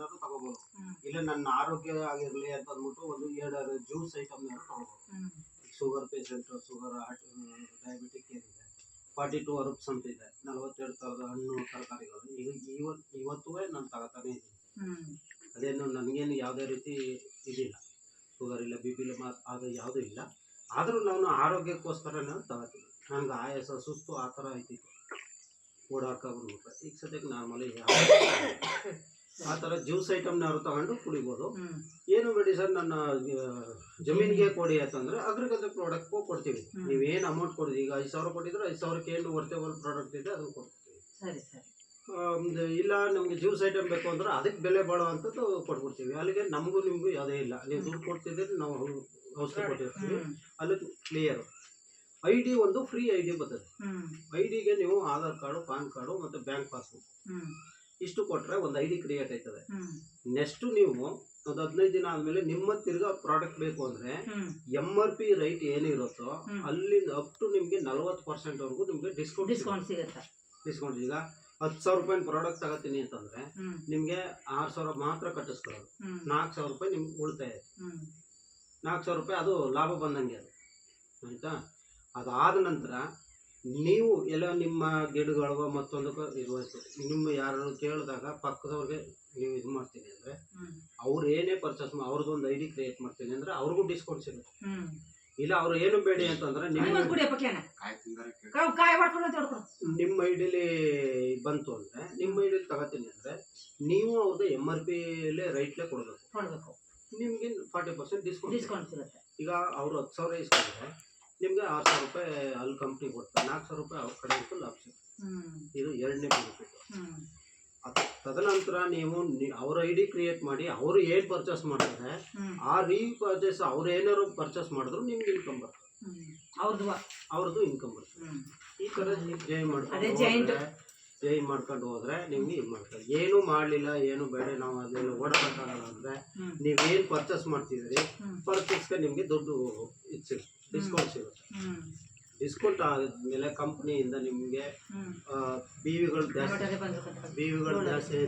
ಏನಾದ್ರು ತಗೋಬಹುದು ಇಲ್ಲ ನನ್ನ ಆರೋಗ್ಯ ಆಗಿರ್ಲಿ ಅಂತ ಅಂದ್ಬಿಟ್ಟು ಒಂದು ಎರಡು ಜ್ಯೂಸ್ ಐಟಮ್ ತಗೋಬಹುದು ಹ್ಮ್. Sugar patient sugar heart diabetic ಏನಿದೆ. ಫಾರ್ಟಿ ಟು ಅರ್ಬ್ಸ್ ಅಂತ ಇದೆ ನಲವತ್ತೆರಡು ಸಾವಿರದ ಹಣ್ಣು ತರಕಾರಿಗಳು. ಈಗ ಇವತ್ತು ಇವತ್ತೂ ನಾನು ತಗೋತಾನೆ ಇದ್ದೀನಿ. ಅದೇನು ನನಗೇನು ಯಾವುದೇ ರೀತಿ ಇದಿಲ್ಲ. ಶುಗರ್ ಇಲ್ಲ ಬಿ ಪಿ ಇಲ್ಲ ಅದು ಯಾವುದೂ ಇಲ್ಲ. ಆದರೂ ನಾನು ಆರೋಗ್ಯಕ್ಕೋಸ್ಕರ ನಾನು ತಗೋತೀನಿ. ನನಗೆ ಆಯಾಸ ಸುಸ್ತು ಆ ಥರ ಐತಿತ್ತು ಓಡಾಡ್ಕ ಬಂದ್ಬಿಟ್ರೆ. ಈಗ ಸದ್ಯಕ್ಕೆ ನಾರ್ಮಲಿ ಯಾವ ಆ ಥರ ಜ್ಯೂಸ್ ಐಟಮ್ನ ಅವರು ತಗೊಂಡು ಕುಡಿಬೋದು. ಏನು ಬೇಡಿ ಸರ್ ನನ್ನ ಜಮೀನಿಗೆ ಕೊಡಿ ಅಂತಂದರೆ ಅಗ್ರಿಕಲ್ಚರ್ ಪ್ರಾಡಕ್ಟ್ಗೂ ಕೊಡ್ತೀವಿ. ನೀವು ಏನು ಅಮೌಂಟ್ ಕೊಡಿದ್ರಿ ಈಗ ಐದು ಸಾವಿರ ಕೊಟ್ಟಿದ್ರೆ ಐದು ಸಾವಿರಕ್ಕೆ ಏನು ವರ್ತೇಬಲ್ ಪ್ರಾಡಕ್ಟ್ ಇದೆ ಅದನ್ನು ಕೊಡ್ತೀವಿ. ಸರಿ ಸರಿ. ಇಲ್ಲ ನಮಗೆ ಜ್ಯೂಸ್ ಐಟಮ್ ಬೇಕು ಅಂದ್ರೆ ಅದಕ್ಕೆ ಬೆಲೆ ಬಾಳೋ ಅಂಥದ್ದು ಕೊಟ್ಬಿಡ್ತೀವಿ. ಅಲ್ಲಿಗೆ ನಮಗೂ ನಿಮಗೂ ಯಾವುದೇ ಇಲ್ಲ. ನೀವು ದುಡ್ಡು ಕೊಡ್ತಿದ್ದೀರಿ ನಾವು ಔಷಧಿ ಕೊಟ್ಟಿರ್ತೀವಿ. ಅಲ್ಲಿ ಕ್ಲಿಯರ್ ಐ ಡಿ ಒಂದು ಫ್ರೀ ಐ ಡಿ ಬರ್ತದೆ. ಐ ಡಿಗೆ ನೀವು ಆಧಾರ್ ಕಾರ್ಡು ಪಾನ್ ಕಾರ್ಡು ಮತ್ತು ಬ್ಯಾಂಕ್ ಪಾಸ್ಬುಕ್. ಇಷ್ಟು ಕೊಟ್ಟರೆ ಒಂದು ಐ ಡಿ ಕ್ರಿಯೇಟ್ ಆಯ್ತದೆ. ನೆಕ್ಸ್ಟ್ ನೀವು ಒಂದು ಹದಿನೈದು ದಿನ ಆದಮೇಲೆ ನಿಮ್ಮ ತಿರ್ಗಾ ಪ್ರಾಡಕ್ಟ್ ಬೇಕು ಅಂದ್ರೆ ಎಂ ಆರ್ ಪಿ ರೈಟ್ ಏನಿರುತ್ತೋ. ಅಲ್ಲಿಂದ ಅಪ್ ಟು ನಿಮಗೆ ನಲವತ್ತು ಪರ್ಸೆಂಟ್ವರೆಗೂ ನಿಮ್ಗೆ ಡಿಸ್ಕೌಂಟ್ ಡಿಸ್ಕೌಂಟ್ ಸಿಗುತ್ತೆ. ಡಿಸ್ಕೌಂಟ್ ಈಗ ಹತ್ತು ಸಾವಿರ ರೂಪಾಯಿ ಪ್ರಾಡಕ್ಟ್ ತಗೋತೀನಿ ಅಂತಂದ್ರೆ ನಿಮ್ಗೆ ಆರು ಸಾವಿರ ಮಾತ್ರ ಕಟ್ಟಿಸ್ಕೊಳ್ಳೋದು. ನಾಲ್ಕು ಸಾವಿರ ರೂಪಾಯಿ ನಿಮ್ಗೆ ಉಳಿತಾಯ. ನಾಲ್ಕು ಸಾವಿರ ರೂಪಾಯಿ ಅದು ಲಾಭ ಬಂದಂಗೆ ಅದು. ಆಯ್ತಾ? ಅದಾದ ನಂತರ ನೀವು ಎಲ್ಲ ನಿಮ್ಮ ಗಿಡಗಳಿಗೋ ಮತ್ತೊಂದಕ್ಕೋ ಇರುವಾಯ್ತು ನಿಮ್ಮ ಯಾರು ಕೇಳಿದಾಗ ಪಕ್ಕದವ್ರಿಗೆ ನೀವು ಇದು ಮಾಡ್ತೀನಿ ಅಂದರೆ. ಅವ್ರು ಏನೇ ಪರ್ಚೇಸ್ ಅವ್ರದ್ದು ಅವ್ರದ್ದೊಂದು ಐ ಡಿ ಕ್ರಿಯೇಟ್ ಮಾಡ್ತೀನಿ ಅಂದರೆ ಅವ್ರಿಗೂ ಡಿಸ್ಕೌಂಟ್ ಸಿಗುತ್ತೆ. ಇಲ್ಲ ಅವ್ರು ಏನು ಬೇಡಿ ಅಂತಂದ್ರೆ ನಿಮ್ಮ. ನಿಮ್ಮ ಐಡಿಲಿ ಬಂತು ಅಂದ್ರೆ ನಿಮ್ಮ ಐಡಿಲಿ ತಗೋತೀನಿ ಅಂದ್ರೆ ನೀವು ಅವ್ರದ್ದು ಎಂ ಆರ್ ಪಿಲೇ ರೈಟ್ಲೇ ಕೊಡಬೇಕು. ಕೊಡ್ಬೇಕು. ನಿಮಗೆ ಫಾರ್ಟಿ ಪರ್ಸೆಂಟ್ ಡಿಸ್ಕೌಂಟ್ ಡಿಸ್ಕೌಂಟ್ ಸಿಗುತ್ತೆ. ಈಗ ಅವರು ಹತ್ತು ಸಾವಿರ ಇಸ್ಕೊಂಡ್ರೆ ನಿಮಗೆ ಆರು ಸಾವಿರ ರೂಪಾಯಿ ಅಲ್ಲಿ ಕಂಪ್ನಿ ಕೊಡ್ತಾರೆ ನಾಲ್ಕು ಸಾವಿರ ರೂಪಾಯಿ ಅವ್ರ ಕಡೆ ಲಾಭ ಸಿಗುತ್ತೆ ಇದು ಎರಡನೇ ಬೆನಿಫಿಟ್. ಅದು ತದನಂತರ ನೀವು ಅವ್ರ ಐ ಡಿ ಕ್ರಿಯೇಟ್ ಮಾಡಿ ಅವರು ಏನು ಪರ್ಚೇಸ್ ಮಾಡ್ತಾರೆ ಆ ರೀ ಪರ್ಚೇಸ್ ಅವ್ರು ಏನಾರು ಪರ್ಚೇಸ್ ಮಾಡಿದ್ರು ನಿಮ್ಗೆ ಇನ್ಕಮ್ ಬರ್ತದೆ. ಅವ್ರದ್ದು ಅವ್ರದ್ದು ಇನ್ಕಮ್ ಬರ್ತದೆ. ಈ ಥರ ನೀವು ಜೈ ಮಾಡ್ಕೊಂಡು ಜೈ ಮಾಡ್ಕೊಂಡು ಹೋದ್ರೆ ನಿಮ್ಗೆ ಇದು ಮಾಡ್ತಾರೆ ಏನು ಮಾಡಲಿಲ್ಲ ಏನು ಬೇಡ ನಾವು ಅದೇನು ಓಡಬೇಕಾಗಲ್ಲ ಅಂದ್ರೆ. ನೀವೇನು ಪರ್ಚೇಸ್ ಮಾಡ್ತಿದ್ರಿ. ಪರ್ಚೇಸ್ಗೆ ನಿಮಗೆ ದುಡ್ಡು ಇದು ಸಿಗುತ್ತೆ ಡಿಸ್ಕೌಂಟ್ ಸಿಗುತ್ತೆ. ಡಿಸ್ಕೌಂಟ್ ಆದ್ಮೇಲೆ ಕಂಪ್ನಿಯಿಂದ ನಿಮಗೆ ಬಿವಿಗಳು ಜಾಸ್ತಿ ಟೊಮೆಟೊಗೆ ಬಿ ವಿಗಳು ಜಾಸ್ತಿ.